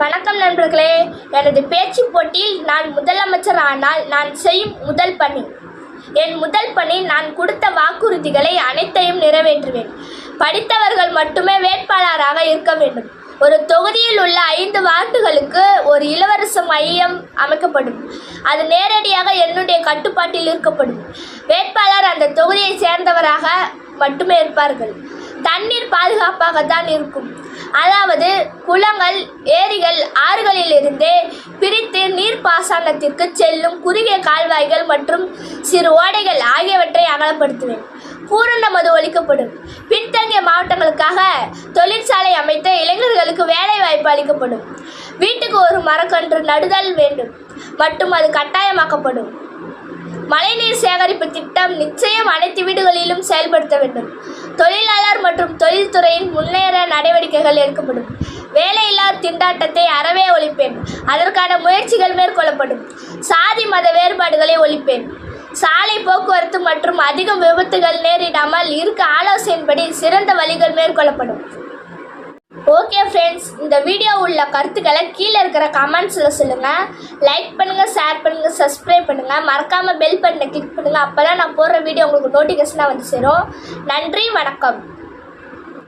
வணக்கம் நண்பர்களே. எனது பேச்சு போட்டியில் நான் முதலமைச்சர் ஆனால் நான் செய்யும் முதல் பணி. என் முதல் பணி நான் கொடுத்த வாக்குறுதிகளை அனைத்தையும் நிறைவேற்றுவேன். படித்தவர்கள் மட்டுமே வேட்பாளராக இருக்க வேண்டும். ஒரு தொகுதியில் உள்ள ஐந்து வார்டுகளுக்கு ஒரு இளவரச மையம் அமைக்கப்படும். அது நேரடியாக என்னுடைய கட்டுப்பாட்டில் இருக்கப்படும். வேட்பாளர் அந்த தொகுதியை சேர்ந்தவராக மட்டுமே இருப்பார்கள். தண்ணீர் பாதுகாப்பாக தான் இருக்கும். அதாவது குளங்கள் ஏரிகள் ஆறுகளிலிருந்து பிரித்து நீர்ப்பாசனத்திற்கு செல்லும் குறுகிய கால்வாய்கள் மற்றும் சிறு ஓடைகள் ஆகியவற்றை அகலப்படுத்துவேன். பூரண மது ஒழிக்கப்படும். பின்தங்கிய மாவட்டங்களுக்காக தொழிற்சாலை அமைத்த இளைஞர்களுக்கு வேலை வாய்ப்பு அளிக்கப்படும். வீட்டுக்கு ஒரு மரக்கன்று நடுதல் வேண்டும். மற்றும் அது கட்டாயமாக்கப்படும். மழைநீர் சேகரிப்பு திட்டம் நிச்சயம் அனைத்து வீடுகளிலும் செயல்படுத்த வேண்டும். தொழிலாளர் மற்றும் தொழில்துறையின் முன்னேற நடவடிக்கைகள் எடுக்கப்படும். வேலையில்லா திண்டாட்டத்தை அறவே ஒழிப்பேன். அதற்கான முயற்சிகள் மேற்கொள்ளப்படும். சாதி மத வேறுபாடுகளை ஒழிப்பேன். சாலை போக்குவரத்து மற்றும் அதிக விபத்துகள் நேரிடாமல் இருக்க ஆலோசனையின்படி சிறந்த வழிகள் மேற்கொள்ளப்படும். ஓகே ஃப்ரெண்ட்ஸ் இந்த வீடியோ உள்ள கருத்துக்களை கீழே இருக்கிற கமெண்ட்ஸில் சொல்லுங்கள் லைக் பண்ணுங்கள் ஷேர் பண்ணுங்கள் சப்ஸ்கிரைப் பண்ணுங்கள் மறக்காமல் பெல் பட்டனை கிளிக் பண்ணுங்கள் அப்போ தான் நான் போடுற வீடியோ உங்களுக்கு நோட்டிஃபிகேஷனாக வந்து சேரும். நன்றி வணக்கம்.